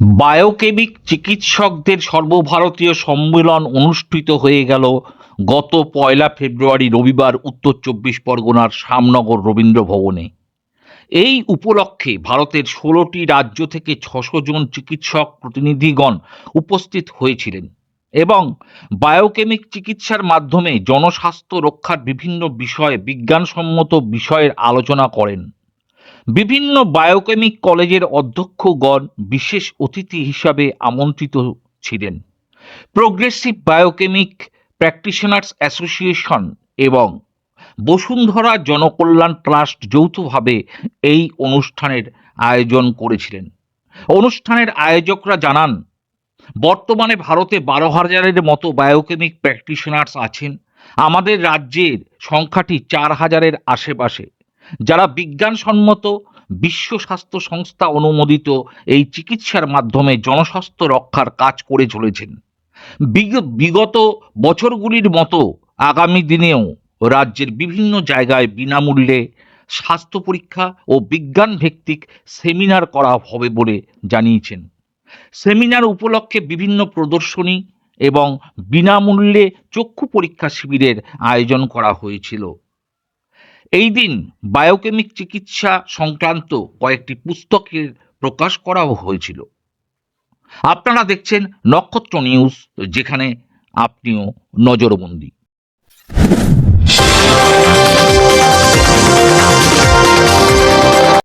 Biochemic চিকিৎসকদের সর্বভারতীয় সম্মেলন অনুষ্ঠিত হয়ে গেল গত পয়লা ফেব্রুয়ারি রবিবার উত্তর চব্বিশ পরগনার শ্যামনগর রবীন্দ্র ভবনে। এই উপলক্ষে ভারতের ষোলোটি রাজ্য থেকে ছশো জন চিকিৎসক প্রতিনিধিগণ উপস্থিত হয়েছিলেন। এবং বায়োকেমিক চিকিৎসার মাধ্যমে জনস্বাস্থ্য রক্ষার বিভিন্ন বিষয়ে বিজ্ঞানসম্মত বিষয়ের আলোচনা করেন। বিভিন্ন বায়োকেমিক কলেজের অধ্যক্ষগণ বিশেষ অতিথি হিসাবে আমন্ত্রিত ছিলেন। প্রোগ্রেসিভ বায়োকেমিক প্র্যাকটিশনার্স অ্যাসোসিয়েশন এবং বসুন্ধরা জনকল্যাণ ট্রাস্ট যৌথভাবে এই অনুষ্ঠানের আয়োজন করেছিলেন। অনুষ্ঠানের আয়োজকরা জানান বর্তমানে ভারতে বারো হাজারের মতো বায়োকেমিক প্র্যাকটিশনার্স আছেন। আমাদের রাজ্যের সংখ্যাটি চার হাজারের আশেপাশে। যারা বিজ্ঞানসম্মত বিশ্ব স্বাস্থ্য সংস্থা অনুমোদিত এই চিকিৎসার মাধ্যমে জনস্বাস্থ্য রক্ষার কাজ করে চলেছেন। বিগত বছরগুলির মতো আগামী দিনেও রাজ্যের বিভিন্ন জায়গায় বিনামূল্যে স্বাস্থ্য পরীক্ষা ও বিজ্ঞান ভিত্তিক সেমিনার করা হবে বলে জানিয়েছেন। সেমিনার উপলক্ষে বিভিন্ন প্রদর্শনী এবং বিনামূল্যে চক্ষু পরীক্ষা শিবিরের আয়োজন করা হয়েছিল। এই দিন বায়োকেমিক চিকিৎসা সংক্রান্ত কয়েকটি পুস্তকের প্রকাশ করাও হয়েছিল। আপনারা দেখছেন নক্ষত্র নিউজ, যেখানে আপনিও নজরবন্দি।